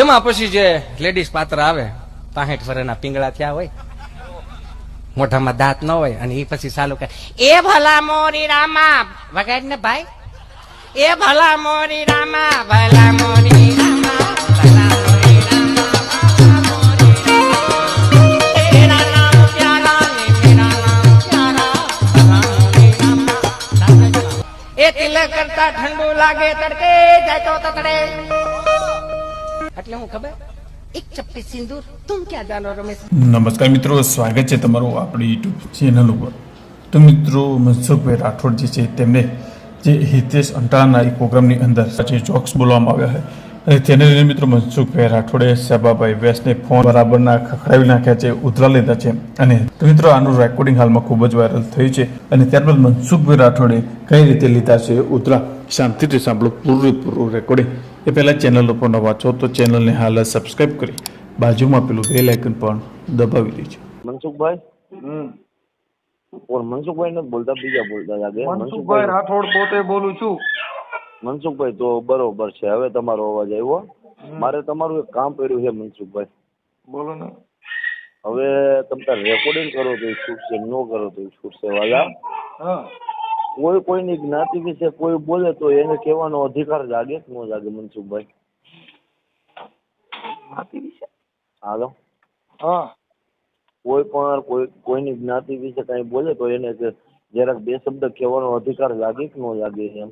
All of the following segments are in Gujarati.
એમાં પછી જે લેડીઝ પાત્ર આવે, પાસઠ ફરેના પિંગળા થયા હોય, મોઢામાં દાંત ન હોય અને એ પછી ચાલુ કરે એ ભલા મોરી રામા, વગાડ ને ભાઈ એ ભલા મોરી રામા, ભલા મોરી. એ કરતા ઠંડુ લાગે તડકે, જાય તો તતડે એટલે હું ખબર? એક ચપ્પી સિંદૂર. તું ક્યાં જાનો રમેશ નમસ્કાર મિત્રો, સ્વાગત છે તમારું આપણી યુટ્યુબ ચેનલ ઉપર. તો મિત્રો, મનસુખભાઈ રાઠોડ જે છે, તેમને જે હિતેશ અંટાળાના એક પ્રોગ્રામની અંદર જે જોક્સ બોલવામાં આવ્યા છે. અને તેને લઈને મિત્રો, મનસુખભાઈ રાઠોડે શાબાભાઈ વ્યાસને ફોન બરાબરના ખખડાવી નાખ્યા છે, ઉધરા લીધા છે. અને તો મિત્રો, આનું રેકોર્ડિંગ હાલમાં ખૂબ જ વાયરલ થયું છે. અને ત્યારબાદ મનસુખભાઈ રાઠોડે કઈ રીતે લીધા છે, ઉધરા? શાંતિથી સાંભળો, પૂરેપૂરું રેકોર્ડિંગ એ પહેલાં ચેનલ ઉપર નવા છો તો ચેનલને હાલ સબસ્ક્રાઇબ કરી બાજુમાં પેલું બેલ આઇકન પણ દબાવી દેજો. મનસુખભાઈ? હમ. મનસુખભાઈ ને બોલતા બીજા બોલતા લાગે. મનસુખભાઈ? રાઠોડ પોતે બોલું છું. મનસુખભાઈ તો બરોબર છે. હવે તમારો અવાજ આવ્યો. મારે તમારું એક કામ પડ્યું છે મનસુખભાઈ. બોલો ને. હવે તમે રેકોર્ડિંગ કરો તો છૂટશે ન કરો તો છૂટશે વાલા. હા. કોઈ કોઈની જ્ઞાતિ વિશે કોઈ બોલે તો એને કહેવાનો અધિકાર જાગે કે ન જાગે મનસુખભાઈ? જ્ઞાતિ વિશે? હાલો. હા. કોઈ પણ કોઈ કોઈની જ્ઞાતિ વિશે કઈ બોલે તો એને જરાક બે શબ્દ કહેવાનો અધિકાર લાગે કે ન લાગે એમ?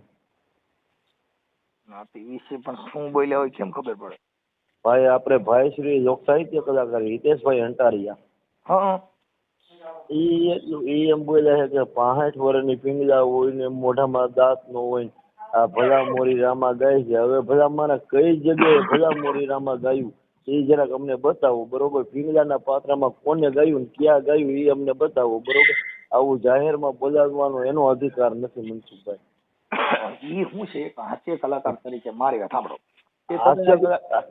જ્ઞાતિ વિશે પણ શું બોલ્યા હોય કેમ ખબર પડે? ભાઈ આપણે ભાઈ શ્રી લોક સાહિત્ય કલાકાર હિતેશભાઈ અંટારિયા. હા. ઈ એટલું એ એમ બોલ્યા છે કે પાંસઠ વર્ષની પિંગલા હોય ને મોઢામાં દાંત નો હોય આ ભલા મોરી રામા ગાય છે. હવે ભલા મારા કઈ જગ્યાએ ભલા મોરી રામા ગાયું? એ જરાક અમને બતાવો બરોબર? પિંગલાના પાત્રમાં કોને ગાયું ને ક્યાં ગાયું એ અમને બતાવો બરોબર? આવું જાહેરમાં બોલાવવાનો એનો અધિકાર નથી મનસુખભાઈ. ઈ શું છે? હાસ્ય કલાકાર તરીકે મારી વાત સાંભળો. હાસ્ય કલાકાર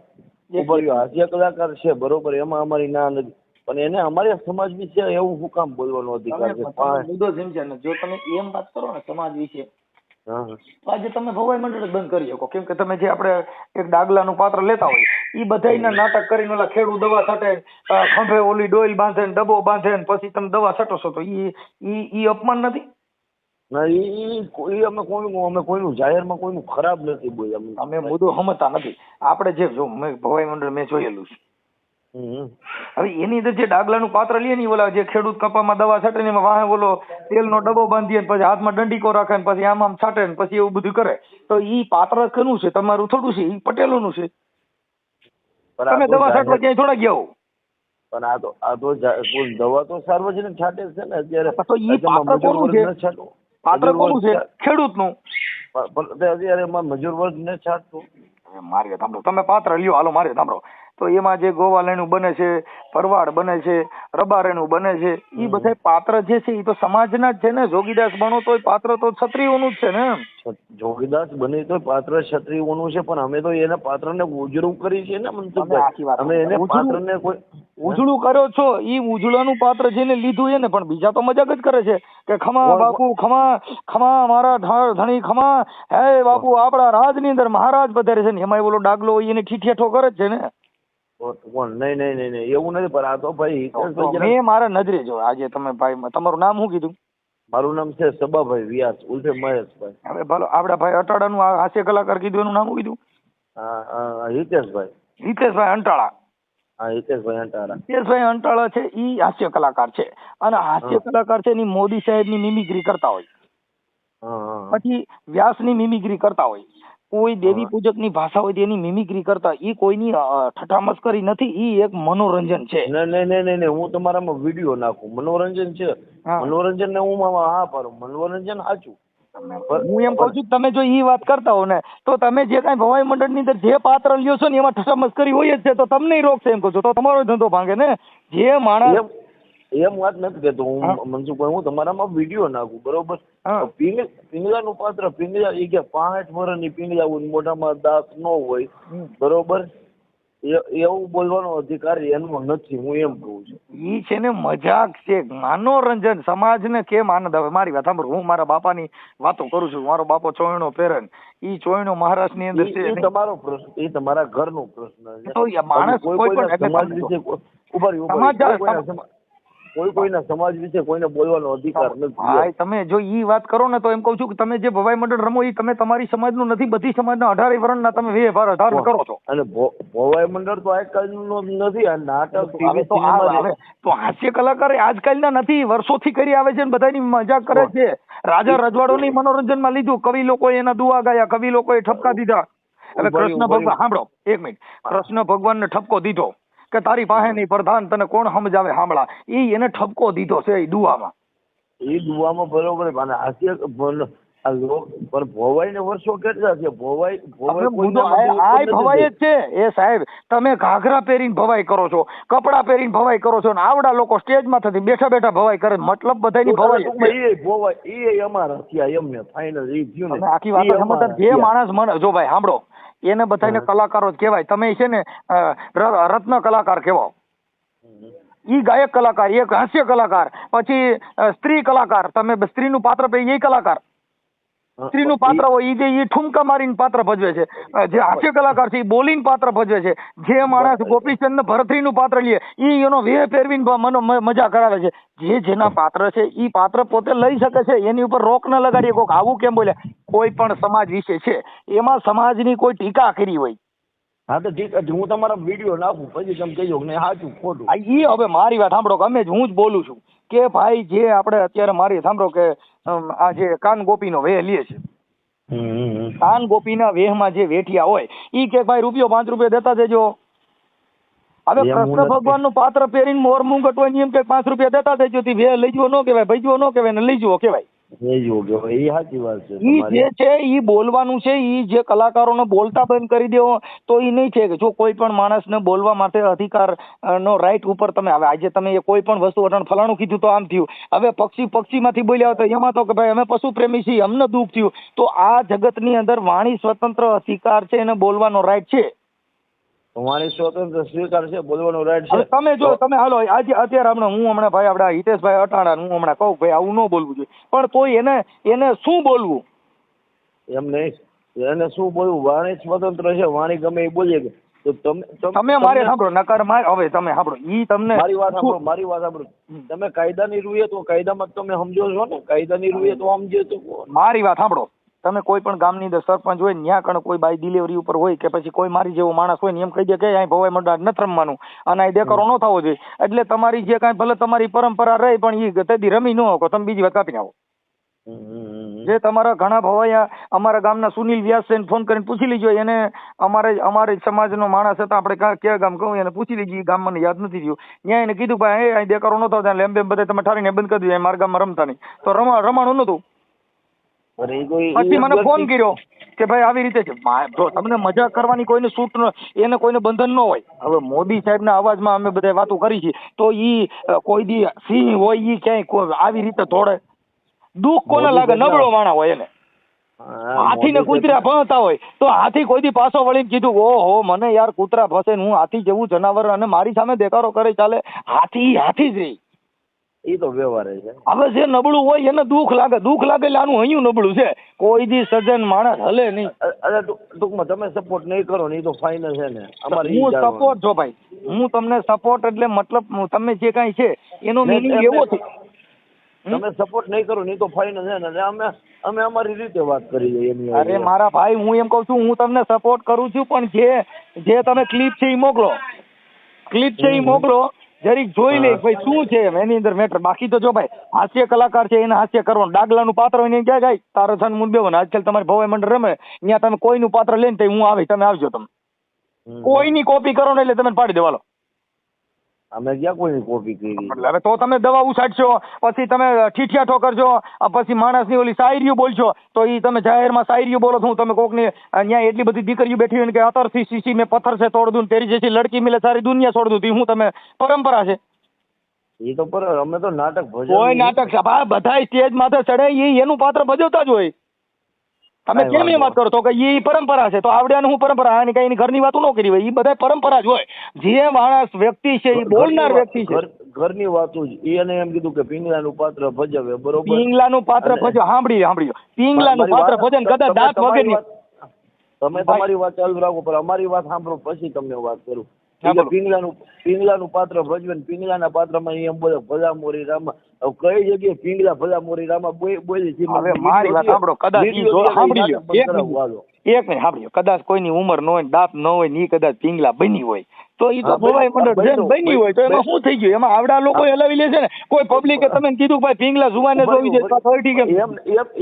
હાસ્ય કલાકાર છે બરોબર? એમાં અમારી ના નથી. પણ એને અમારે સમાજ વિશે એવું શું કામ બોલવાનો અધિકાર છે? મુદ્દો સમજ્યા ને જો તમે એમ વાત કરો ને સમાજ વિશે આજે તમે ભવાઈ મંડળ બંધ કરી શકો. કેમ કે તમે જે આપણે એક ડાગલાનું પાત્ર લેતા હોય ઈ બધાયના નાટક કરીને ઓલા ખેડૂ દવા છાંટે ખંભે ઓલી ડોઈલ બાંધે ને ડબ્બો બાંધે ને પછી તમે દવા છટો છો તો ઈ ઈ ઈ અપમાન નથી? ના ઈ ઈ અમે કોઈનું અમે કોઈનું જાહેરમાં કોઈનું ખરાબ નથી બોલ્યા. અમે. મુદ્દો સમજતા નથી. આપણે જે જો મેં ભવાઈ મંડળ મેં જોયેલું છે. હવે એની અંદર જે ડાગલાનું પાત્ર લે ને ઓલા જે ખેડૂત કપામાં દવા છાંટે ને એમાં વાહે ઓલો તેલનો ડબ્બો બાંધીએ ને પછી હાથમાં દંડીકો રાખે ને પછી આમ આમ છાંટે ને પછી એવું બધું કરે. તો ઈ પાત્ર કનું છે? તમારું થોડું છે? ઈ પટેલોનું છે? તમે દવા છાંટવા ક્યાંય થોડા ગયા હો. પણ આ તો આ તો દવા તો સાર્વજનિક છાંટે છે ને અત્યારે. તો ઈ પાત્ર કોનું છે? પાત્ર કોનું છે? ખેડૂતનું. પણ- અત્યારે એમાં મજૂર વર્ગ ને છાંટતું. મારી સાંભળો. તમે પાત્ર લ્યો. હાલો મારી સાંભળો. તો એમાં જે ગોવાલેણું બને છે ભરવાડ બને છે રબારેણું બને છે એ બધા પાત્ર જે છે એ તો સમાજના જ છે ને. જોગીદાસ બનો તો પાત્ર તો ક્ષત્રિયોનું જ છે ને જોગીદાસ બને તો પાત્ર ક્ષત્રિયોનું છે પણ અમે તો એના પાત્રને ઉજળું કરી છે ને મનસુખભાઈ? અમે એને પાત્રને કોઈ ઉજળું કર્યો છો ઈ ઉજળાનું પાત્ર જેને લીધું એને પણ બીજા તો મજાક જ કરે છે કે ખમા બાપુ ખમા ખમા મારા ધણી ખમા. હે બાપુ આપણા રાજની અંદર મહારાજ પધારે છે ને એમાં બોલો ડાગલો એને ઠીઠિયાઠો કરે જ છે ને. કોણ નહીં નહીં નહીં નહીં એવું નથી પણ આ તો ભાઈ હિતેશભાઈ મેં મારા નજરે જો આજે તમે ભાઈ તમારું નામ શું કીધું? મારું નામ છે સબાભાઈ વ્યાસ ઉર્ફે મહેશભાઈ. હવે ભલો આપડા ભાઈ અટાડાનું હાસ્ય કલાકાર કીધું એનું નામ શું કીધું? હિતેશભાઈ. હિતેશભાઈ અંટાળા. હા હિતેશભાઈ અંટાળા. છે ઈ હાસ્ય કલાકાર છે. અને હાસ્ય કલાકાર છે એની મોદી સાહેબની મિમિક્રી કરતા હોય. પછી વ્યાસની પછી વ્યાસની મિમિક્રી કરતા હોય. કોઈ દેવી પૂજકની ભાષા હોય તેની મિમિક્રી કરતા ઈ કોઈની ઠઠ્ઠા નથી ઈ એક મનોરંજન છે. નહીં નહીં નહીં હું તમારામાં વીડિયો નાખું. મનોરંજન છે. હા. મનોરંજન ને હું આમાં હા પાડું. મનોરંજન સાચું. હું એમ કહું છું તમે જો ઈ વાત કરતા હો ને તો તમે જે કઈ ભવાઈ મંડળની અંદર જે પાત્ર લ્યો છો ને એમાં ઠઠામસ કરી હોય જ છે તો તમને રોકશે એમ કહું છું. તો તમારો ધંધો ભાંગે ને. જે માણસ એમ વાત નથી કેતો હા. મનસુખભાઈ હું તમારામાં વીડિયો નાખું બરોબર? પિંગલાનું પાત્ર પિંગલા એ કે પાંઠ વર્ષની પિંગલા હોય મોઢામાં દાંત ન હોય બરોબર? એવું બોલવાનો અધિકાર એનો નથી હું એમ કહું છું. ઈ છે ને મજાક છે. મનોરંજન સમાજને કેમ આનંદ આવે? મારી વાત સાંભળો હું મારા બાપાની વાતો કરું છું. મારો બાપો ચોયણો પેરન ને ઈ ચોયણો મહારાષ્ટ્રની અંદર છે. તમારો પ્રશ્ન એ તમારા ઘરનો પ્રશ્ન છે. તો માણસ કોઈ પણ સમાજ વિશે કોઈ- કોઈના સમ- સમા- કોઈ કોઈના સમાજ વિશે કોઈને બોલવાનો અધિકાર નથી. તમે જો ઈ વાત કરો ને તો એમ કહું છું કે તમે જે ભવાઈ મંડળ રમો ઈ તમે તમારી સમાજનું નથી બધી સમાજના અઢારે વર્ણના તમે વ્યવહાર ધારણ કરો છો. અને ભવાઈ મંડળ તો આજકાલનું નથી આ નાટક તો હાસ્ય કલાકાર એ આજકાલના નથી વર્ષોથી કરી આવે છે ને બધાની મજાક કરે છે. રાજા રજવાડોની મનોરંજનમાં લીધું કવિ લોકોએ એના દુઆ ગાયા કવિ લોકોએ ઠપકા દીધા. હવે કૃષ્ણ ભગવાન સાંભળો એક મિનિટ. કૃષ્ણ ભગવાનને ઠપકો દીધો. કે તારી પાસે નહીં પ્રધાન તને કોણ સમજાવે? સાંભળા એ એને ઠપકો દીધો છે એ દુવામાં એ દુવામાં બરોબર અને હાસ્ય ભલ- આ લોક પણ ભોવાઈ ને વર્ષો કેટલા છે? ભોવાઈ ભોવાઈ મુદ્દો કોઈના આ મંદિર આ ઉપર નથી. ભવાઈ જ છે. એ સાહેબ તમે ઘાઘરા પહેરીને ભવાઈ કરો છો કપડા પહેરીને ભવાઈ કરો છો ને આવડા લોકો સ્ટેજમાં થતી બેઠા બેઠા ભવાઈ કરે મતલબ બધાની ભવાઈ એ ભોવાઈ એ અમારા થયા એમને ફાઇનલ એ થયું ને. આખી વાત સમજતા જે માણસ મને જો ભાઈ સાંભળો. એને બધાને. કલાકારો જ કહેવાય. તમે છે ને રત્ન કલાકાર કહેવાઓ. ઈ ગાયક કલાકાર એક હાસ્ય કલાકાર પછી સ્ત્રી કલાકાર. તમે સ્ત્રીનું પાત્ર પે એ કલાકાર. સ્ત્રીનું પાત્ર હોય એ જે એ ઠુમકા મારીને પાત્ર ભજવે છે. જે હાસ્ય કલાકાર છે એ બોલીને પાત્ર ભજવે છે. જે માણસ ગોપીચંદ ને ભરતરીનું પાત્ર લે એ એનો વેહ પહેરવીને મનો મજા કરાવે છે. જે જેના પાત્ર છે એ પાત્ર પોતે લઈ શકે છે એની ઉપર રોક ન લગાડીએ કોઈક આવું કેમ બોલે? કોઈ પણ સમાજ વિશે છે. એમાં સમાજની કોઈ ટીકા કરી હોય. હા તો ઠીક છે હું તમારા વીડિયો નાખું પછી તમે કહેજો ને સાચું ખોટું? એ હવે મારી વાત સાંભળો કે અમે જ હું જ બોલું છું. કે ભાઈ જે આપણે અત્યારે મારી સાંભળો કે આ જે કાન ગોપીનો વેહ લે છે. કાન ગોપીના વેહમાં જે વેઠિયા હોય ઈ કે ભાઈ રૂપિયો પાંચ રૂપિયા દેતા દેજો. હવે કૃષ્ણ ભગવાનનું પાત્ર પહેરીને મોર મુંગટ હોય એમ કે પાંચ રૂપિયા દેતા દેજો તી વેહ લઈ જવો ન કહેવાય ભજવો ન કહેવાય ને લઈ જવો કહેવાય. એ યોગ્ય હોય. એ સાચી વાત છે. ઈ જે છે ઈ બોલવાનું છે ઈ જે કલાકારોને બોલતા બંધ કરી દેવો તો ઈ નહીં છે કે જો કોઈ પણ માણસને બોલવા માટે અધિકાર નો રાઈટ ઉપર તમે આવે. આજે તમે કોઈ પણ વસ્તુ અટાણે ફલાણું કીધું તો આમ થયું. હવે પક્ષી પક્ષીમાંથી બોલ્યા તો એમાં તો કે ભાઈ અમે પશુ પ્રેમી છીએ અમને દુઃખ થયું. તો આ જગતની અંદર વાણી સ્વતંત્ર અધિકાર છે એને બોલવાનો રાઈટ છે. તમારી સ્વતંત્ર સ્વીકાર છે બોલવાનો રાઈટ છે. તમે જો તમે હાલો આજે અત્યારે હમણાં હું હમણાં ભાઈ આપણા હિતેશભાઈ અટાણા હું હમણાં કહું ભાઈ આવું ન બોલવું જોઈએ. પણ તોય એને એને શું બોલવું? એમ નહીં. એને શું બોલવું? વાણી સ્વતંત્ર છે વાણી ગમે એ બોલીએ કે. તો તમે તમ- મારે સાંભળો નકાર માર હવે તમે સાંભળો ઈ તમને મારી વાત સાંભળો મારી વાત સાંભળો. તમે કાયદાની રૂએ તો કાયદામાં તમે સમજો છો ને? કાયદાની રૂએ તો સમજો તો મારી વાત સાંભળો. તમે કોઈ પણ ગામની અંદર સરપંચ હોય ને ત્યાં કણ કોઈ બાય ડિલિવરી ઉપર હોય કે પછી કોઈ મારી જેવો માણસ હોય ને એમ કહી દે કે અહીં ભવાઈ મંડળ નથી રમવાનું. અને અહીં દેકારો ન થવો જોઈએ. એટલે તમારી જે કાંઈ ભલે તમારી પરંપરા રહી પણ એ તેથી રમી ન શકો. તમે બીજી વાત કાપી હમ. જે તમારા ઘણા ભવાયા અમારા ગામના સુનિલ વ્યાસ છે ફોન કરીને પૂછી લીજો. એને અમારે અમારે સમાજનો માણસ હતા આપણે ક્યાં કયા ગામ કહું? એને પૂછી લીધી ગામ મને યાદ નથી થયું ત્યાં એને કીધું ભાઈ અહીં દેકારો નહોતો ત્યાં લેમ બેમ બધા તમે ઠારીને બંધ કરી દીધું. મારા ગામમાં રમતા નહીં. તો રમા રમાણું કોઈ પછી મને ફોન કર્યો કે ભાઈ આવી રીતે છે. જો તમને મજા કરવાની કોઈને છૂટ ન એને કોઈને બંધન ન હોય. હવે મોદી સાહેબના અવાજમાં અમે બધા વાતો કરી છે તો ઈ કોઈ દી સિંહ હોય ઈ ક્યાંય કોઈ આવી રીતે તોડે દુઃખ કોને લાગે? નબળો માણા હોય એને. હાથી હાથીને મોદી કૂતરા ભણતા હોય. તો હાથી કોઈ દી પાછો વળીને કીધું ઓહો મને યાર કૂતરા ફસે ને હું હાથી જેવું જનાવર અને મારી સામે દેકારો કરે ચાલે. હાથી હાથી જ રહી. એ તો વ્યવહાર છે. હવે જે નબળું હોય એને દુઃખ લાગે. દુઃખ લાગે એટલે આનું અહીંયા નબળું છે. કોઈ દી સજન માણસ હલે નહીં. અરે ટૂંકમાં તમે સપોર્ટ નહીં કરો ને એ તો ફાઇનલ છે ને. અમારે હું સપોર્ટ છો. ભાઈ હું તમને સપોર્ટ એટલે મતલબ તમે જે કાંઈ છે એનો નહીં, મિનિંગ એવો છે. તમે સપોર્ટ નહીં કરો ને તો ફાઇનલ છે ને. અમે અમે અમારી રીતે વાત કરી એની અરે મારા ભાઈ હું એમ કહું છું હું તમને સપોર્ટ કરું છું પણ જે જે તમે ક્લિપ છે એ મોકલો. ક્લિપ છે એ મોકલો. જરીક જોઈ લે ભાઈ શું છે એની અંદર મેટર બાકી તો જો ભાઈ હાસ્ય કલાકાર છે એને હાસ્ય કરવાનું. ડાગલાનું પાત્ર હોય ને ક્યાં જાય? તારો થન મુદ્દે હોય ને. આજકાલ તમારે ભવાઈ મંડળ રમે ત્યાં તમે કોઈનું પાત્ર લઈને તો હું આવી તમે આવજો તમે. કોઈની કોપી કરો ને એટલે તમે પાડી દેવાલો. અમે ક્યાં કોઈની કોપી કરી હવે તો તમે દવા ઉછાડશો પછી તમે ઠીઠિયા ઠોકરશો પછી માણસની ઓલી શાયરીઓ બોલશો તો એ તમે જાહેરમાં શાયરીઓ બોલો છો તમે કોકની અહીંયા એટલી બધી દીકરીઓ બેઠી હોય કે અતરથી શીશી મેં પથ્થર છે તોડ દઉં તેરી જેથી લડકી મિલે સારી દુનિયા છોડ દઉં હું તમે પરંપરા છે? એ તો પર અમે તો નાટક ભજવ કોઈ નાટક બધા સ્ટેજ માથે ચડે એનું પાત્ર ભજવતા જ હોય. તમે કેમ એ વાત કરો? તો કે એ પરંપરા છે. તો આવડ્યાનું હું પરંપરા આની કઈ ઘરની વાતો ન કરી હોય. એ બધા પરંપરા જ હોય. જે માણસ વ્યક્તિ છે એ બોલનાર વ્યક્તિ છે. ઘર- ઘરની વાતો જ. એને એમ કીધું કે પિંગલાનું પાત્ર ભજવે બરોબર? પિંગલાનું પાત્ર ભજવે. સાંભળી સાંભળી પિંગલાનું પાત્ર ભજન કદાચ દાંત વગરની. તમે તમારી વાત ચાલુ રાખો પણ અમારી વાત સાંભળો પછી તમને વાત કરું. એટલે. પિંગલાનું પિંગલાનું પાત્ર ભજવે ને પિંગલાના પાત્રમાં એમ બોલે ભલા મોરી રામા કઈ જગ્યાએ પિંગલા ભલા મોરી રામા બોલી છે? મારી વાત સાંભળો. કદાચ સાંભળી લો એક હાલો. સાંભળ્યો કદાચ કોઈની ઉંમર ન હોય દાંત ન હોય ને કદાચ પિંગલા બની હોય તો એ તો ભવાઈ મંડળ જેમ બની હોય તો એમાં શું થઈ ગયું? એમાં આવડા લોકો હલાવી લે છે ને? કોઈ પબ્લિકે તમે કીધું ભાઈ પિંગલા જુવાને જોવી છે તો થોડી ઠીક એમ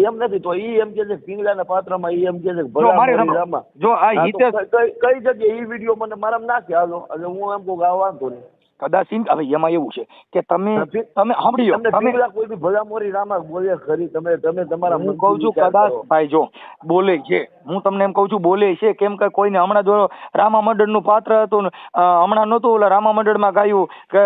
એમ નથી. તો ઈ એમ કે છે પિંગલાના પાત્રમાં ઈ એમ કે છે જો મારે આ હિતેશ કઈ જગ્યાએ ઈ વીડિયો મને મારા નાખે? હાલો એટલે હું એમ કહું આ વાંધો નહીં. કદાચ હવે એમાં એવું છે કે તમે તમે સાંભળ્યો તમે કોઈ બી ભલા મોરી રામા બોલે ખરી તમે તમે તમારા હું કહું છું કદાચ ભાઈ જો બોલે છે. હું તમને એમ કહું છું બોલે છે કેમ કે કોઈને હમણાં જો રામા મંડળનું પાત્ર હતું હમણાં નહોતું ઓલા રામા મંડળમાં ગાયું કે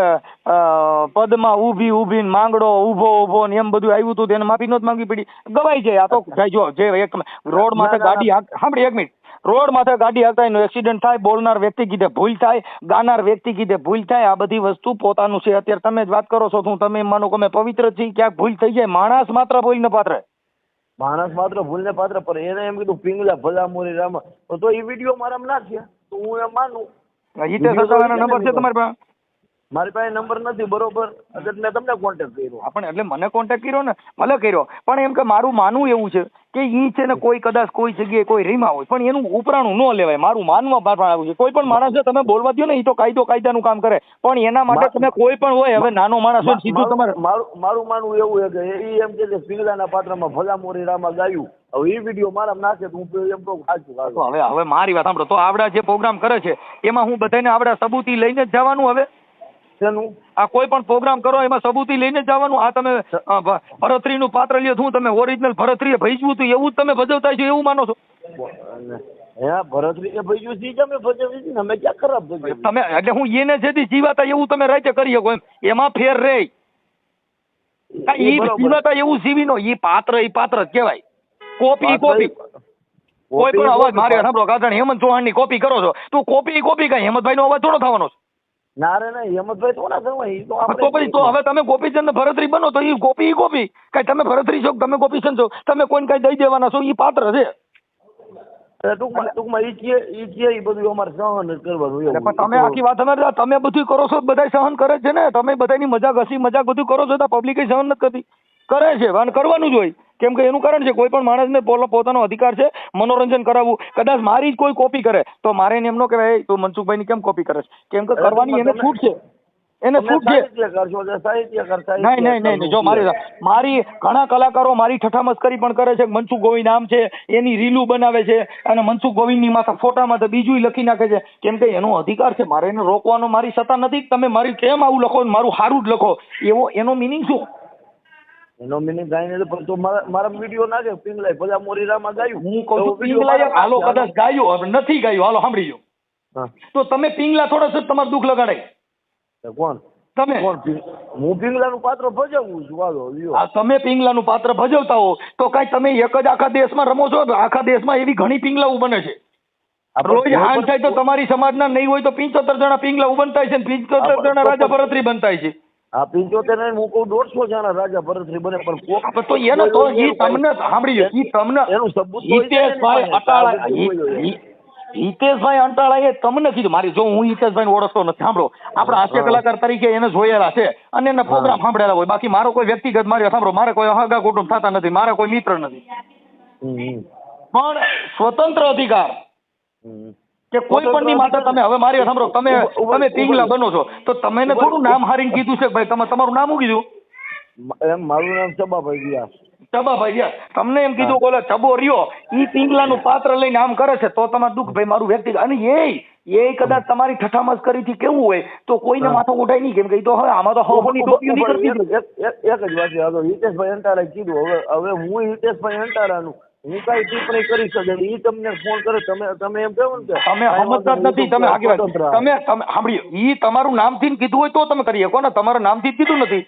પદમાં ઊભી ઊભી માંગડો ઊભો ઊભો ને એમ બધું આવ્યું હતું તેને માફી નહોતી માંગવી પડી. ગવાઈ જાય આ તો ભાઈ જો જે એક રોડ માથે ગાડી સાંભળી એક મિનિટ. રોડ માથે ગાડી હાલતા એનો એક્સિડન્ટ થાય બોલનાર વ્યક્તિ કીધે ભૂલ થાય ગાનાર વ્યક્તિ કીધે ભૂલ થાય આ બધી વસ્તુ પોતાનું છે. અત્યારે તમે જ વાત કરો છો હું તમે માનો કે અમે પવિત્ર છીએ ક્યાંક ભૂલ થઈ જાય માણસ માત્ર ભૂલને પાત્ર. માણસ માત્ર ભૂલને પાત્ર પર એને એમ કીધું પિંગલા ભલા મોરી રામ. તો એ વીડિયો મારામાં નાખ્યા તો હું એમ માનું. હિતેશ નંબર છે તમારી પાસે? મારી પાસે નંબર નથી બરોબર? એટલે મેં તમને કોન્ટેક્ટ કર્યો. પણ એટલે મને કોન્ટેક્ટ કર્યો ને? મને કર્યો. પણ એમ કે મારું માનવું એવું છે કે ઈ છે ને કોઈ કદાચ કોઈ જગ્યાએ કોઈ રીમા હોય પણ એનું ઉપરાણું ન લેવાય. મારું માનવા પણ આવ્યું છે. કોઈ પણ માણસ તમે બોલવા દો ને એ તો કાયદો કાયદાનું કામ કરે. પણ એના માટે તમે કોઈ પણ હોય હવે નાનો માણસ હોય સીધું તમારે મારું મારું- માનવું એવું છે કે એ એમ કે પિંગલાના પાત્રમાં ભલા મોરી રામા ગાયું. હવે એ વીડિયો મારા નાખે તો હું એમ કહું સાચું હવે હવે મારી વાત સાંભળો. તો આવડા જે પ્રોગ્રામ કરે છે એમાં હું બધાને આવડા સબૂતી લઈને જ જવાનું હવે? શેનું? આ કોઈ પણ પ્રોગ્રામ કરો એમાં સબૂતી લઈને જવાનું. આ તમે ભરતરીનું પાત્ર લ્યો શું તમે ઓરિજિનલ ભરતરીએ ભજવું હતું એવું જ તમે ભજવતા છો એવું માનો છો? હે ભરતરીએ ભજ્યું છે તમે ભજવી છે અમે ક્યાં ખરાબ ભજવી તમે એટલે હું એને જેથી જીવાતા એવું તમે રાતે કરી શકો એમ. એમાં ફેર રે. ઈ જીવાતા એવું જીવી નો ઈ પાત્ર ઈ પાત્ર જ કહેવાય. Copy copy. કોઈ પણ અવાજ મારે સાંભળો હેમંત ચૌહાણની કોપી કરો છો તું કોપી કોપી કઈ? હેમંતભાઈ નો અવાજ થોડો થવાનો છે. ના રે હેમંતભાઈ તો આપણે તો પછી તો હવે તમે ગોપીચંદ ભરતરી બનો તો ઈ કોપી ઈ કોપી કઈ તમે ભરતરી છો તમે ગોપીચંદ છો? તમે કોઈને કઈ દઈ દેવાના છો? એ પાત્ર છે. ટૂંકમાં ટૂંકમાં ઈ કે ઈ કે ઈ બધું અમારે સહન કરવાનું એવું. પણ તમે આખી વાત સમજ તમે બધું કરો છો બધા સહન કરે છે ને? તમે બધાની મજાક હસી મજાક બધું કરો છો તો પબ્લિક સહન નથી કરતી. કરે છે અને કરવાનું જ હોય. કેમ કે એનું કારણ છે કોઈ પણ માણસને પોતાનો અધિકાર છે મનોરંજન કરાવવું. કદાચ મારી જ કોઈ કોપી કરે તો મારે એને એમ ન કહેવાય તો તું મનસુખભાઈ કેમ કોપી કરે છે? કેમ કે કરવાની એને છૂટ છે. એને છૂટ છે. નહીં નહીં નહીં. જો મારી મારી ઘણા કલાકારો મારી ઠઠામસ્કરી પણ કરે છે મનસુખ ગોવિંદ આમ છે એની રીલું બનાવે છે અને મનસુખ ગોવિંદની માથા ફોટામાં તો બીજું લખી નાખે છે. કેમ કે એનો અધિકાર છે મારે એને રોકવાનો મારી સત્તા નથી તમે મારી કેમ આવું લખો મારું સારું જ લખો? એવો એનો મિનિંગ શું? એનો મિનિંગ કાંઈ નથી પણ તો મારા મારા વીડિયો નાખે પિંગલાઈ ભલા મોરી રામા ગાયું. હું કહું છું video હાલો કદાચ ગાયું. હવે નથી ગાયું. હાલો સાંભળી જો તો તમે પિંગલા થોડા સર તમારું દુઃખ લગાડાય તો કોણ? તમે. હું પિંગલાનું પાત્ર ભજવું છું. વાલો આ તમે પિંગલાનું પાત્ર ભજવતા હો તો કાંઈ તમે એક જ આખા દેશમાં રમો છો? આખા દેશમાં એવી ઘણી પિંગલાઓ બને છે. રોજ હાન થાય તો તમારી સમાજના નહીં હોય તો પિંચોતર જણા પિંગલા બનતા છે પિંચોતેર આપણે- જણા રાજા ભરતરી બનતા છે. હા પિંચોતેર ને હું કહું દોઢસો જણા રાજા ભરતરી બને પણ કોક- તો એનો તો ઈ તમને સાંભળી ઈ તમને એનું સબૂત હિતેશભાઈ અટાળા આ. હિતેશભાઈ અંટાળાએ તમને કીધું મારી જો હું હિતેશભાઈ ઓળખતો નથી સાંભળો આપણા હાસ્ય કલાકાર તરીકે એને જોયેલા છે અને એના પ્રોગ્રામ સાંભળેલા હોય બાકી મારો કોઈ વ્યક્તિગત મારી સાંભળો મારે કોઈ હગા કુટુંબ થતા નથી મારે કોઈ મિત્ર નથી. પણ સ્વતંત્ર અધિકાર. કે કોઈ પણ ની માતા તમે હવે મારી સાંભળો. તમે તમે પિંગલા બનો છો. તો તમે થોડું નામ હારીને કીધું છે ભાઈ તમે તમારું નામ શું કીધું? એમ મારું નામ ચબાભાઈ વ્યાસ. ચબાભાઈ વ્યાસ. તમને એમ કીધું કે ચબો રહ્યો. ઈ પિંગલાનું પાત્ર લઈને આમ કરે છે તો તમારે દુઃખ ભાઈ મારું વ્યક્તિગત. અને એ એ કદાચ તમારી ઠઠામસ કરીથી કેવું હોય તો કોઈને. માથું ઉઠાય નહીં. કેમ કે તો હવે આમાં તો હોની ટોપીઓ નહીં કરતી એક- જ વાત છે. હિતેશભાઈ અંટારા કીધું. હવે હવે હું હિતેશભાઈ અંટારાનું હું કઈ ટિપ્પણી કરી શકે. ઈ તમને ફોન કરે તમે તમે એમ કહો ને તમે સમજતા નથી તમે આગળ. તમે તમે સાંભળ્યો ઈ તમારું નામથી જ કીધું હોય તો તમે કરી શકો ને તમારું નામથી જ કીધું નથી.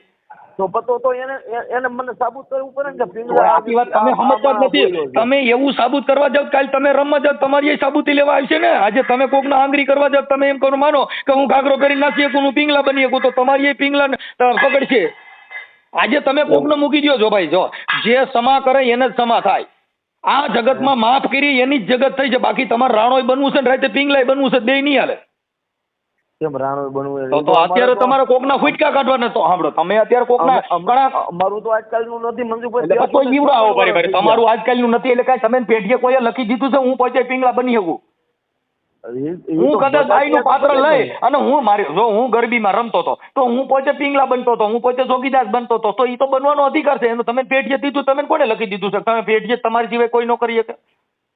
તો પતો તો એને એને મને સાબુત કરવું પડે ને કે પિંગલા આખી વાત તમે સમજતા નથી. તમે એવું સાબુત કરવા જાવ કાલ તમે રમવા જાવ તમારી સાબુતી લેવા આવશે ને? આજે તમે કોકના આંગળી કરવા જાવ તમે એમ કરો માનો કે હું ઘાઘરો કરી નાખી શકું હું પિંગલા બની શકું તો તમારી એ પિંગલા પકડશે. આજે તમે કોકને મૂકી દો છો ભાઈ જો. જે સમા કરે એને જ સમા થાય. આ જગતમાં માફ કરી એની જ જગત થઈ છે. બાકી તમારે રાણોય બનવું છે ને રાતે પિંગલાય બનવું છે બે નહીં હાલે. કેમ રાણો બનવું તો અત્યારે તમારે કોકના ફૂટકા કાઢવાના તો સાંભળો તમે અત્યારે કોકના ઘણા અમારું તો આજકાલનું નથી મંજુભાઈ એટલે કોઈ જીવડાવો ભાઈ તમારું આજકાલનું નથી એટલે કાંઈ તમે પેઢીએ કોઈએ લખી દીધું છે હું પોતે પિંગલા બની શકું? હું કદાચ બાઈનું પાત્ર લઈ અને હું મારી જો હું ગરબીમાં રમતો હતો તો હું પોતે પિંગલા બનતો હતો હું પોતે જોગીદાસ બનતો હતો તો એ તો બનવાનો અધિકાર છે. એનું તમે પેઢીએ દીધું તમે કોને લખી દીધું છે? તમે પેઢીએ તમારી સિવાય કોઈ ન કરી શકે.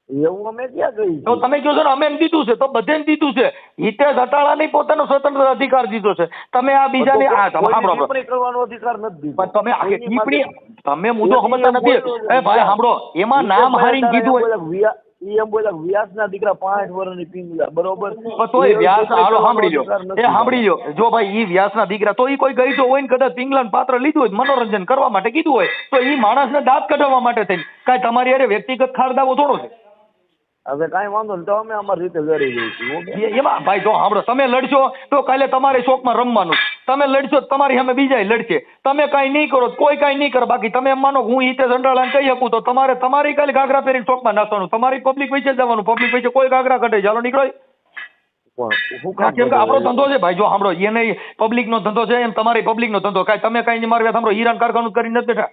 એવું અમે ક્યાં કહી તો તમે કહો છો ને અમે એમ દીધું છે તો બધે દીધું છે. હિતેશ અટાળાને પોતાનો સ્વતંત્ર અધિકાર દીધો છે. તમે આ બીજાને આ સાંભળો. કરવાનો અધિકાર નથી પણ તમે કોઈની તમે મુદ્દો સમજતા નથી. એ ભાઈ સાંભળો એમાં નામ હારીને કીધું હોય ઈ એમ બોલ્યા વ્યાસના દીકરા પાંચ વર્ષની પીંગલા બરોબર? તો તોય વ્યાસ હાલો સાંભળી લો એ સાંભળી લો જો ભાઈ ઈ વ્યાસ ના દીકરા તો ઈ કોઈ ગઈઢો હોય ને કદાચ પીંગલા પાત્ર લીધું હોય મનોરંજન કરવા માટે કીધું હોય તો ઈ માણસને દાંત કઢાવવા માટે થઈને. કાંઈ તમારી અરે વ્યક્તિગત ખારદાવો થોડો છે? હવે કાંઈ વાંધો નહીં તો અમે અમારી રીતે લડી જઈશું ઓકે? એ- એમાં ભાઈ જો સાંભળો તમે લડશો તો કાલે તમારે શોખમાં રમવાનું. તમે લડશો તો તમારી સામે બીજાય લડશે. તમે કાંઈ નહીં કરો તો કોઈ કાંઈ નહીં કરે. બાકી તમે એમ માનો કે હું હિતેશ અંડાળાને કહી શકું તો તમારે તમારી કાલે ઘાઘરા પહેરીને શોખમાં નાખવાનું તમારી પબ્લિક વચ્ચે જવાનું. પબ્લિક વચ્ચે કોઈ ઘાઘરા કઢે ચાલો નીકળો. પણ શું કામ કેમ કે આપણો ધંધો છે ભાઈ જો સાંભળો એને પબ્લિક નો ધંધો છે એમ તમારી પબ્લિક નો ધંધો. કાંઈ તમે કાંઈ નહીં મારે સાંભળો. હીરાન કારખાનું કરી નથી બેઠા.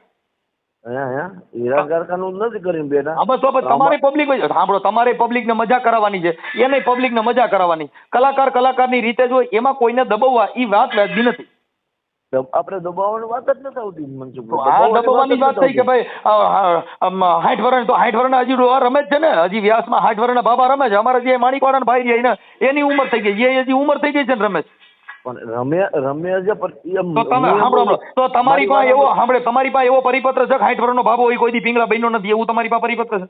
હીરા કારખાનું નથી કરીને બેઠા હા બસ તો પછી પબ્લિક સાંભળો તમારે પબ્લિક ને મજા કરાવવાની છે. એને પબ્લિક ને મજા કરાવવાની. કલાકાર કલાકારની રીતે જો એમાં કોઈને દબાવવા એ વાત વ્યાજબી નથી. આપણે દબાવવાની વાત જ નથી આવતી તો મનસુખભાઈ. દબાવવાની વાત થઈ કે ભાઈ હાઠ વર્ષ તો હાઠ વર્ષના હજી રમે જ છે ને? હજી વ્યાસમાં હાઠ વર્ષના બાબા રમે છે. અમારા જે માણીકવાડા ભાઈ રહ્યા એને એની ઉંમર થઈ ગઈ એ હજી ઉંમર થઈ ગઈ છે ને રમે છે. પણ રમ્યા રમ્યા છે પણ એમ તો તમે સાંભળો તો તમારી પાસે એવો સાંભળે તમારી પાસે એવો પરિપત્ર છે હાઠ વર્ષનો બાબો હોય કોઈ દી પિંગલા બન્યો નથી એવું તમારી પાસે પરિપત્ર છે?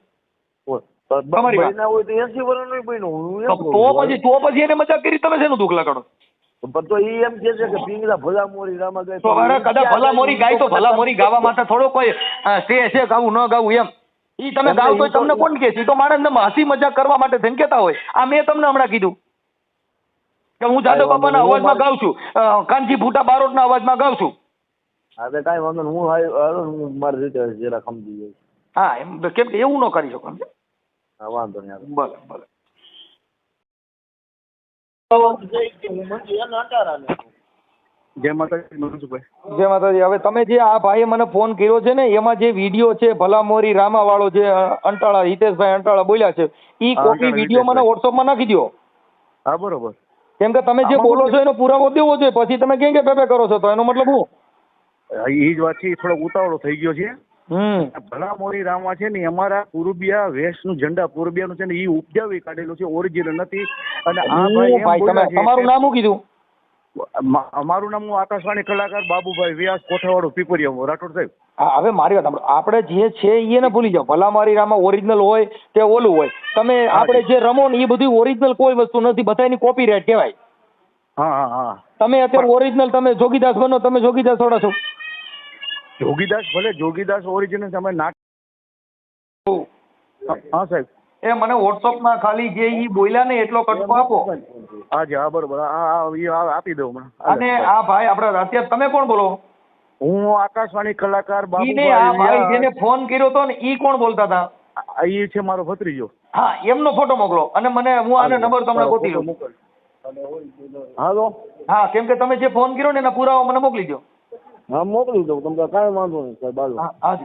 તમારી તો 80 વર્ષનું બન્યું. તો કહું તો છું. પછી તો પછી એને મજાક કરી તમે શેનું દુઃખ લગાડો પણ તો એ એમ કે છે કે પિંગલા ભલા મોરી રામા ગાય તો અરે કદાચ ભલા મોરી ગાય તો ભલા મોરી ગાવા માટે થોડો કોઈ સ્ટે છે ગાવું ન ગાવું એમ. ઈ તમે ગાવ તો તમને કોણ કે છે? તો માણસને હસી મજાક કરવા માટે ધમકેતા હોય. આ મેં તમને હમણાં કીધું. કે હું જાદવ બાપાના અવાજમાં ગાઉં છું. કાનજી ફૂટા બારોટના અવાજમાં ગાઉં છું. હા તો કાંઈ વાંધો હું હાલો હું મારી રીતે જરા સમજી જઈશ હા એમ કેમ કે એવું ન કરી શકો? હા વાંધો નહીં ભલે ભલે. જય માતાજી મનસુખભાઈ. જય માતાજી. હવે તમે જે આ ભાઈએ મને ફોન કર્યો છે ને એમાં જે વીડિયો છે ભલામોરી રામા વાળો જે અંટાળા હિતેશભાઈ અંટાળા બોલ્યા છે ઈ કોપી વીડિયો મને વોટ્સઅપ વોટ્સઅપમાં નાખી દો હા બરોબર. કેમ કે તમે જે બોલો છો એનો પુરાવો દેવો જોઈએ. પછી તમે કેમ કે પેપે કરો છો? તો એનો મતલબ હું? એ જ વાત છે ઈ થોડોક ઉતાવળો થઈ ગયો છે. ભલા મોરી રામા છે ને અમારા પૂર્બિયા વેસ્ટનું ઝંડા પૂર્બિયાનું છે ને એ ઉપજાવી કાઢેલું છે ઓરિજિનલ નથી. અને આ ભાઈ હું તમારું નામ શું કીધું? મા- અમારું નામ હું આકાશવાણી કલાકાર બાબુભાઈ વ્યાસ કોઠાવાળો પીપરિયા રાઠોડ સાહેબ. હવે મારી વાત આપણે જે છે એ એને ભૂલી જાઓ. ભલા મારી રામાં ઓરિજિનલ હોય તે ઓલું હોય. તમે આપણે જે રમો ને એ બધું ઓરિજિનલ કોઈ વસ્તુ નથી. બધાની કોપી રેટ કહેવાય. હા હા તમે અત્યારે ઓરિજિનલ તમે જોગીદાસ બનો તમે જોગીદાસ થોડા છો. જોગીદાસ ભલે જોગીદાસ ઓરિજિનલ તમે નાટ હા સાહેબ. એ મને વોટ્સઅપમાં ખાલી જે ઈ બોલ્યા ને એટલો કટકો આપો. હા જી હા બરોબર આ- આપી દઉં હમણાં. અને આ ભાઈ આપણે અત્યારે તમે કોણ બોલો? હું આકાશવાણી કલાકાર ઈ આ ભાઈ બાબુભાઈ જેને ફોન કર્યો હતો ને ઈ કોણ બોલતા હતા. ઈ છે મારો ભત્રીજો. હા એમનો ફોટો મોકલો અને મને હું આને નંબર તમને ગોતી લઉં. હાલો. હા કેમ કે તમે જે ફોન કર્યો ને એના પુરાવા મને મોકલી દો હા મોકલી દઉં તમને કાંઈ વાંધો નહીં સાહેબ હાલો. હા